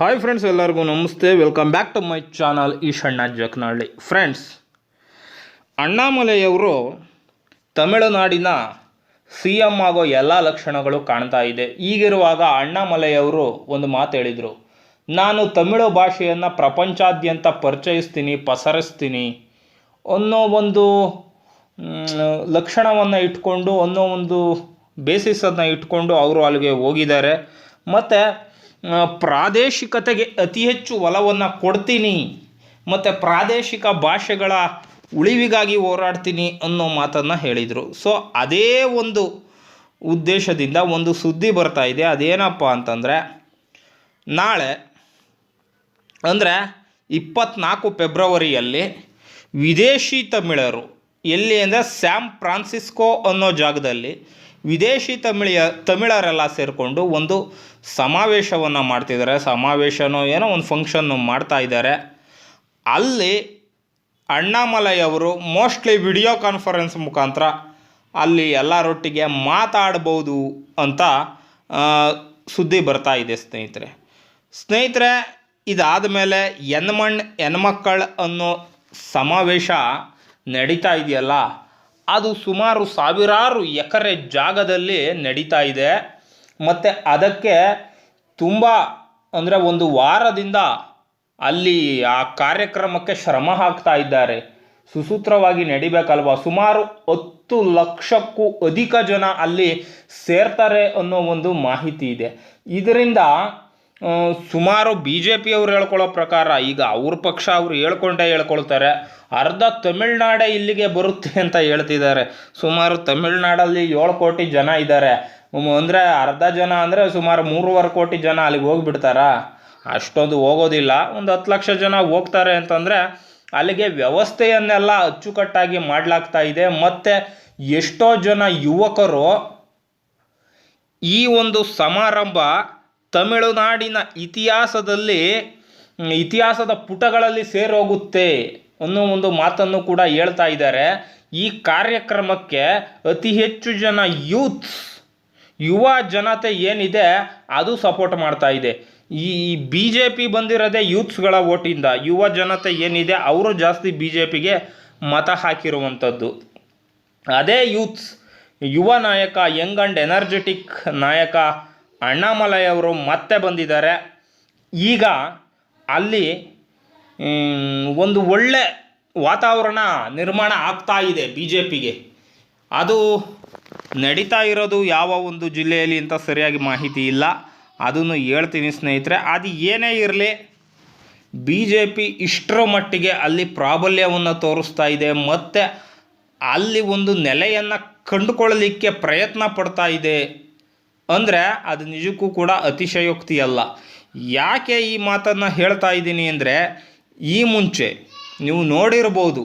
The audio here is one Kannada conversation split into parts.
ಹಾಯ್ ಫ್ರೆಂಡ್ಸ್ ಎಲ್ಲರಿಗೂ ನಮಸ್ತೆ. Welcome back to my channel Eshanna Jakkanahalli friends ಅಣ್ಣಾಮಲೆಯವರು ತಮಿಳುನಾಡಿನ ಸಿ ಎಂ ಆಗೋ ಎಲ್ಲ ಲಕ್ಷಣಗಳು ಕಾಣ್ತಾ ಇದೆ. ಈಗಿರುವಾಗ ಅಣ್ಣಾಮಲೆಯವರು ಒಂದು ಮಾತು ಹೇಳಿದರು. ನಾನು ತಮಿಳು ಭಾಷೆಯನ್ನು ಪ್ರಪಂಚಾದ್ಯಂತ ಪರಿಚಯಿಸ್ತೀನಿ, ಪಸರಿಸ್ತೀನಿ ಅನ್ನೋ ಒಂದು ಲಕ್ಷಣವನ್ನು ಇಟ್ಕೊಂಡು ಅನ್ನೋ ಒಂದು ಬೇಸಿಸನ್ನು ಇಟ್ಕೊಂಡು ಅವರು ಅಲ್ಲಿಗೆ ಹೋಗಿದ್ದಾರೆ. ಮತ್ತು ಪ್ರಾದೇಶಿಕತೆಗೆ ಅತಿ ಹೆಚ್ಚು ಒಲವನ್ನು ಕೊಡ್ತೀನಿ, ಮತ್ತು ಪ್ರಾದೇಶಿಕ ಭಾಷೆಗಳ ಉಳಿವಿಗಾಗಿ ಹೋರಾಡ್ತೀನಿ ಅನ್ನೋ ಮಾತನ್ನು ಹೇಳಿದರು. ಸೊ ಅದೇ ಒಂದು ಉದ್ದೇಶದಿಂದ ಒಂದು ಸುದ್ದಿ ಬರ್ತಾ ಇದೆ. ಅದೇನಪ್ಪ ಅಂತಂದರೆ, ನಾಳೆ, ಅಂದರೆ ಇಪ್ಪತ್ನಾಲ್ಕು ಫೆಬ್ರವರಿಯಲ್ಲಿ ವಿದೇಶಿ ತಮಿಳರು ಎಲ್ಲಿ ಅಂದರೆ ಸ್ಯಾಮ್ ಫ್ರಾನ್ಸಿಸ್ಕೋ ಅನ್ನೋ ಜಾಗದಲ್ಲಿ ವಿದೇಶಿ ತಮಿಳಿಯ ತಮಿಳರೆಲ್ಲ ಸೇರಿಕೊಂಡು ಒಂದು ಸಮಾವೇಶವನ್ನು ಮಾಡ್ತಿದ್ದಾರೆ. ಸಮಾವೇಶನೋ ಏನೋ ಒಂದು ಫಂಕ್ಷನ್ನು ಮಾಡ್ತಾ ಇದ್ದಾರೆ. ಅಲ್ಲಿ ಅಣ್ಣಾಮಲೈ ಅವರು ಮೋಸ್ಟ್ಲಿ ವಿಡಿಯೋ ಕಾನ್ಫರೆನ್ಸ್ ಮುಖಾಂತರ ಅಲ್ಲಿ ಎಲ್ಲರೊಟ್ಟಿಗೆ ಮಾತಾಡ್ಬೋದು ಅಂತ ಸುದ್ದಿ ಬರ್ತಾ ಇದೆ ಸ್ನೇಹಿತರೆ. ಸ್ನೇಹಿತರೆ, ಇದಾದ ಮೇಲೆ ಹೆಣ್ಮಣ್ ಹೆಣ್ಮಕ್ಕಳು ಅನ್ನೋ ಸಮಾವೇಶ ನಡೀತಾ ಇದೆಯಲ್ಲ? ಅದು ಸುಮಾರು ಸಾವಿರಾರು ಎಕರೆ ಜಾಗದಲ್ಲಿ ನಡೀತಾ ಇದೆ. ಮತ್ತು ಅದಕ್ಕೆ ತುಂಬ ಅಂದರೆ ಒಂದು ವಾರದಿಂದ ಅಲ್ಲಿ ಆ ಕಾರ್ಯಕ್ರಮಕ್ಕೆ ಶ್ರಮ ಹಾಕ್ತಾ ಇದ್ದಾರೆ. ಸುಸೂತ್ರವಾಗಿ ನಡಿಬೇಕಲ್ವ? ಸುಮಾರು ಹತ್ತು ಲಕ್ಷಕ್ಕೂ ಅಧಿಕ ಜನ ಅಲ್ಲಿ ಸೇರ್ತಾರೆ ಅನ್ನೋ ಒಂದು ಮಾಹಿತಿ ಇದೆ. ಇದರಿಂದ ಸುಮಾರು ಬಿ ಜೆ ಪಿಯವ್ರು ಹೇಳ್ಕೊಳ್ಳೋ ಪ್ರಕಾರ ಈಗ ಅವ್ರ ಪಕ್ಷ ಅವರು ಹೇಳ್ಕೊಂಡೇ ಹೇಳ್ಕೊಳ್ತಾರೆ. ಅರ್ಧ ತಮಿಳ್ನಾಡೇ ಇಲ್ಲಿಗೆ ಬರುತ್ತೆ ಅಂತ ಹೇಳ್ತಿದ್ದಾರೆ. ಸುಮಾರು ತಮಿಳ್ನಾಡಲ್ಲಿ ಏಳು ಕೋಟಿ ಜನ ಇದ್ದಾರೆ. ಅಂದರೆ ಅರ್ಧ ಜನ ಅಂದರೆ ಸುಮಾರು ಮೂರುವರೆ ಕೋಟಿ ಜನ ಅಲ್ಲಿಗೆ ಹೋಗ್ಬಿಡ್ತಾರಾ? ಅಷ್ಟೊಂದು ಹೋಗೋದಿಲ್ಲ. ಒಂದು ಹತ್ತು ಲಕ್ಷ ಜನ ಹೋಗ್ತಾರೆ ಅಂತಂದರೆ ಅಲ್ಲಿಗೆ ವ್ಯವಸ್ಥೆಯನ್ನೆಲ್ಲ ಅಚ್ಚುಕಟ್ಟಾಗಿ ಮಾಡಲಾಗ್ತಾ ಇದೆ. ಮತ್ತು ಎಷ್ಟೋ ಜನ ಯುವಕರು ಈ ಒಂದು ಸಮಾರಂಭ ತಮಿಳುನಾಡಿನ ಇತಿಹಾಸದಲ್ಲಿ ಇತಿಹಾಸದ ಪುಟಗಳಲ್ಲಿ ಸೇರೋಗುತ್ತೆ ಅನ್ನೋ ಒಂದು ಮಾತನ್ನು ಕೂಡ ಹೇಳ್ತಾ ಇದ್ದಾರೆ. ಈ ಕಾರ್ಯಕ್ರಮಕ್ಕೆ ಅತಿ ಹೆಚ್ಚು ಜನ ಯೂತ್ಸ್, ಯುವ ಜನತೆ ಏನಿದೆ, ಅದು ಸಪೋರ್ಟ್ ಮಾಡ್ತಾ ಇದೆ. ಈ ಬಿ ಜೆ ಪಿ ಬಂದಿರೋದೇ ಯೂತ್ಸ್ಗಳ ಓಟಿಂದ ಯುವ ಜನತೆ ಏನಿದೆ, ಅವರು ಜಾಸ್ತಿ ಬಿ ಜೆ ಪಿಗೆ ಮತ ಹಾಕಿರುವಂಥದ್ದು. ಅದೇ ಯೂತ್ಸ್, ಯುವ ನಾಯಕ, ಯಂಗ್ ಆ್ಯಂಡ್ ಎನರ್ಜೆಟಿಕ್ ನಾಯಕ ಅಣ್ಣಾಮಲೈ ಅವರು ಮತ್ತೆ ಬಂದಿದ್ದಾರೆ. ಈಗ ಅಲ್ಲಿ ಒಂದು ಒಳ್ಳೆ ವಾತಾವರಣ ನಿರ್ಮಾಣ ಆಗ್ತಾ ಇದೆ ಬಿ ಜೆ ಪಿಗೆ ಅದು ನಡೀತಾ ಇರೋದು ಯಾವ ಒಂದು ಜಿಲ್ಲೆಯಲ್ಲಿ ಅಂತ ಸರಿಯಾಗಿ ಮಾಹಿತಿ ಇಲ್ಲ. ಅದನ್ನು ಹೇಳ್ತೀನಿ ಸ್ನೇಹಿತರೆ, ಅದು ಏನೇ ಇರಲಿ ಬಿ ಜೆ ಪಿ ಇಷ್ಟರ ಮಟ್ಟಿಗೆ ಅಲ್ಲಿ ಪ್ರಾಬಲ್ಯವನ್ನು ತೋರಿಸ್ತಾ ಇದೆ. ಮತ್ತು ಅಲ್ಲಿ ಒಂದು ನೆಲೆಯನ್ನು ಕಂಡುಕೊಳ್ಳಲಿಕ್ಕೆ ಪ್ರಯತ್ನ ಪಡ್ತಾ ಇದೆ. ಅಂದರೆ ಅದು ನಿಜಕ್ಕೂ ಕೂಡ ಅತಿಶಯೋಕ್ತಿ ಅಲ್ಲ ಯಾಕೆ ಈ ಮಾತನ್ನು ಹೇಳ್ತಾ ಇದ್ದೀನಿ ಅಂದರೆ, ಈ ಮುಂಚೆ ನೀವು ನೋಡಿರ್ಬೋದು,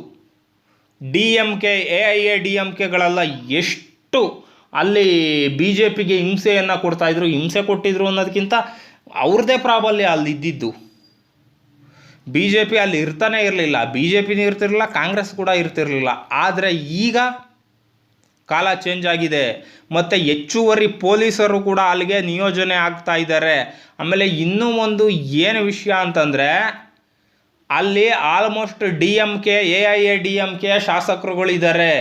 D M K, A I A, D M ಕೆಗಳೆಲ್ಲ ಎಷ್ಟು ಅಲ್ಲಿ ಬಿ ಜೆ ಪಿಗೆ ಹಿಂಸೆಯನ್ನು ಕೊಡ್ತಾಯಿದ್ರು ಹಿಂಸೆ ಕೊಟ್ಟಿದ್ರು ಅನ್ನೋದಕ್ಕಿಂತ ಅವ್ರದ್ದೇ ಪ್ರಾಬಲ್ಯ ಅಲ್ಲಿ ಇದ್ದಿದ್ದು. ಬಿ ಜೆ ಪಿ ಅಲ್ಲಿ ಇರ್ತಾನೆ ಇರಲಿಲ್ಲ, ಬಿ ಜೆ ಪಿನೂ ಇರ್ತಿರಲಿಲ್ಲ, ಕಾಂಗ್ರೆಸ್ ಕೂಡ ಇರ್ತಿರಲಿಲ್ಲ. ಆದರೆ ಈಗ ಕಾಲ ಚೇಂಜ್ ಆಗಿದೆ. ಮತ್ತು ಹೆಚ್ಚುವರಿ ಪೊಲೀಸರು ಕೂಡ ಅಲ್ಲಿಗೆ ನಿಯೋಜನೆ ಆಗ್ತಾ ಇದ್ದಾರೆ. ಆಮೇಲೆ ಇನ್ನೂ ಒಂದು ಏನು ವಿಷಯ ಅಂತಂದರೆ, ಅಲ್ಲಿ almost D M K A I A D M K ಶಾಸಕರುಗಳಿದ್ದಾರೆ.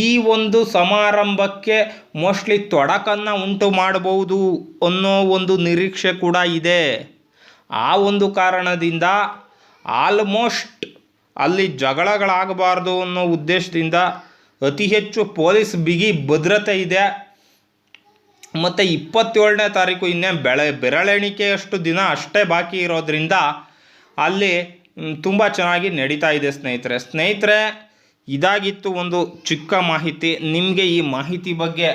ಈ ಒಂದು ಸಮಾರಂಭಕ್ಕೆ ಮೋಸ್ಟ್ಲಿ ತೊಡಕನ್ನು ಉಂಟು ಮಾಡಬಹುದು ಅನ್ನೋ ಒಂದು ನಿರೀಕ್ಷೆ ಕೂಡ ಇದೆ. ಆ ಒಂದು ಕಾರಣದಿಂದ ಆಲ್ಮೋಸ್ಟ್ ಅಲ್ಲಿ ಜಗಳಗಳಾಗಬಾರ್ದು ಅನ್ನೋ ಉದ್ದೇಶದಿಂದ ಅತಿ ಹೆಚ್ಚು ಪೊಲೀಸ್ ಬಿಗಿ ಭದ್ರತೆ ಇದೆ. ಮತ್ತು ಇಪ್ಪತ್ತೇಳನೇ ತಾರೀಕು ಇನ್ನೇ ಬೆಳೆ ಬೆರಳೆಣಿಕೆಯಷ್ಟು ದಿನ ಅಷ್ಟೇ ಬಾಕಿ ಇರೋದ್ರಿಂದ ಅಲ್ಲಿ ತುಂಬ ಚೆನ್ನಾಗಿ ನಡೀತಾ ಇದೆ ಸ್ನೇಹಿತರೆ. ಸ್ನೇಹಿತರೆ, ಇದಾಗಿತ್ತು ಒಂದು ಚಿಕ್ಕ ಮಾಹಿತಿ. ನಿಮಗೆ ಈ ಮಾಹಿತಿ ಬಗ್ಗೆ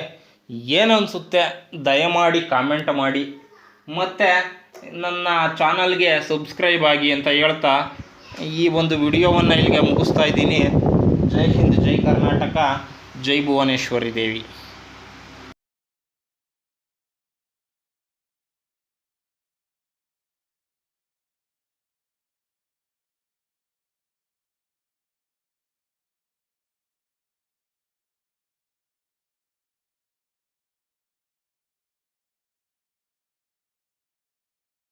ಏನನ್ಸುತ್ತೆ ದಯಮಾಡಿ ಕಾಮೆಂಟ್ ಮಾಡಿ. ಮತ್ತು ನನ್ನ ಚಾನಲ್ಗೆ ಸಬ್ಸ್ಕ್ರೈಬ್ ಆಗಿ ಅಂತ ಹೇಳ್ತಾ ಈ ಒಂದು ವಿಡಿಯೋವನ್ನು ಇಲ್ಲಿಗೆ ಮುಗಿಸ್ತಾ ಇದ್ದೀನಿ. ಜೈ ಹಿಂದ್. ಜೈ ಕರ್ನಾಟಕ ಜೈ ಭುವನೇಶ್ವರಿ ದೇವಿ.